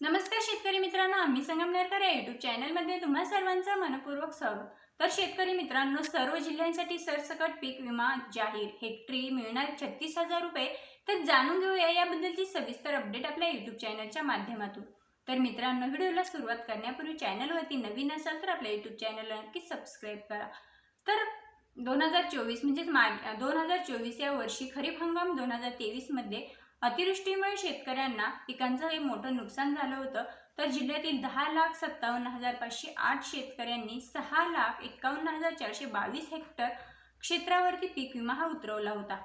नमस्कार शेतकरी मित्रांनो आम्ही संगमनेरकर या युट्यूब चॅनलमध्ये तुम्हा सर्वांचं मनपूर्वक स्वागत. तर शेतकरी मित्रांनो सर्व जिल्ह्यांसाठी सरसकट पीक विमा जाहीर हेक्टरी मिळणार छत्तीस हजार रुपये. तर जाणून घेऊया याबद्दलची सविस्तर अपडेट आपल्या युट्यूब चॅनलच्या माध्यमातून. तर मित्रांनो व्हिडिओला सुरुवात करण्यापूर्वी चॅनलवरती नवीन असाल तर आपल्या युट्यूब चॅनलला नक्की सबस्क्राईब करा. तर दोन हजार चोवीस म्हणजेच माग दोन हजार चोवीस या वर्षी खरीप हंगाम दोन हजार तेवीसमध्ये अतिवृष्टीमुळे शेतकऱ्यांना पिकांचं हे मोठं नुकसान झालं होतं. तर जिल्ह्यातील दहा लाख सत्तावन्न हजार पाचशे आठ शेतकऱ्यांनी सहा लाख एक्कावन्न हजार चारशे बावीस हेक्टर क्षेत्रावरती पीक विमा हा उतरवला होता.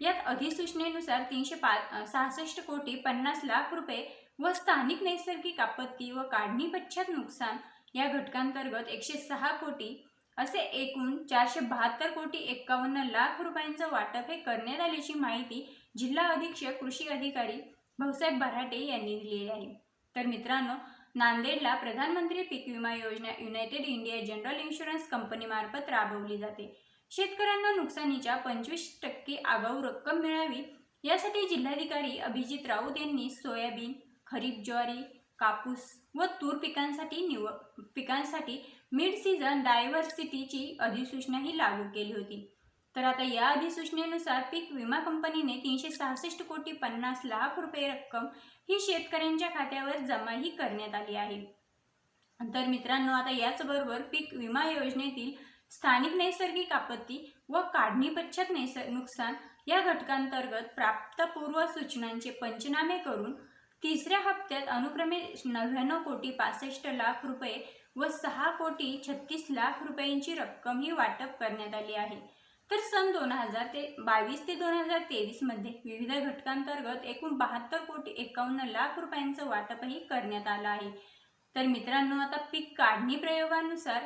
यात अधिसूचनेनुसार तीनशे पा सहासष्ट कोटी पन्नास लाख रुपये व स्थानिक नैसर्गिक आपत्ती व काढणी पश्चात नुकसान या घटकांतर्गत एकशे सहा कोटी असे एकूण चारशे बहात्तर कोटी एक्कावन्न लाख रुपयांचं वाटप हे करण्यात आल्याची माहिती जिल्हा अधीक्षक कृषी अधिकारी भाऊसाहेब बराटे यांनी दिलेली आहे. तर मित्रांनो नांदेडला प्रधानमंत्री पीक विमा योजना युनायटेड इंडिया जनरल इन्शुरन्स कंपनीमार्फत राबवली जाते. शेतकऱ्यांना नुकसानीच्या पंचवीस टक्के आगाऊ रक्कम मिळावी यासाठी जिल्हाधिकारी अभिजित राऊत यांनी सोयाबीन खरीप ज्वारी कापूस व तूर पिकांसाठी निव पिकांसाठी मिड सीझन डायव्हर्सिटीची अधिसूचनाही लागू केली होती. तर आता या अधिसूचनेनुसार पीक विमा कंपनीने तीनशे सहासष्ट कोटी पन्नास लाख रुपये रक्कम ही शेतकऱ्यांच्या खात्यावर जमाही करण्यात आली आहे. तर मित्रांनो आता याचबरोबर पीक विमा योजनेतील स्थानिक नैसर्गिक आपत्ती व काढणीपश्चात नैसर्ग नुकसान या घटकांतर्गत प्राप्तपूर्व सूचनांचे पंचनामे करून तिसऱ्या हप्त्यात अनुक्रमे नव्याण्णव कोटी पासष्ट लाख रुपये व सहा कोटी छत्तीस लाख रुपयांची रक्कम ही वाटप करण्यात आली आहे. तर सन दोन हजार ते बावीस ते दोन हजार तेवीसमध्ये विविध घटकांतर्गत एकूण बहात्तर कोटी एकावन्न लाख रुपयांचं वाटपही करण्यात आलं आहे. तर मित्रांनो आता पीक काढणी प्रयोगानुसार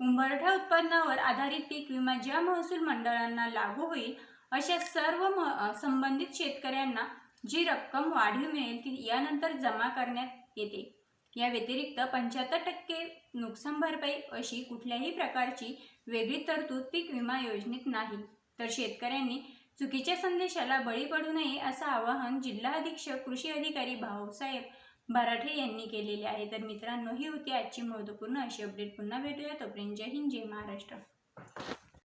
उंबरठा उत्पन्नावर आधारित पीक विमा ज्या महसूल मंडळांना लागू होईल अशा सर्व म संबंधित शेतकऱ्यांना जी रक्कम वाढीव मिळेल ती यानंतर जमा करण्यात येते. या व्यतिरिक्त पंच्याहत्तर टक्के नुकसान भरपाई अशी कुठल्याही प्रकारची वेगळी तरतूद पीक विमा योजनेत नाही. तर शेतकऱ्यांनी चुकीच्या संदेशाला बळी पडू नये असं आवाहन जिल्हा अधीक्षक कृषी अधिकारी भाऊसाहेब भराठे यांनी केलेले आहे. तर मित्रांनो ही होती आजची महत्त्वपूर्ण अशी अपडेट पुन्हा भेटूया. तोपर्यंत जय हिंद जय महाराष्ट्र.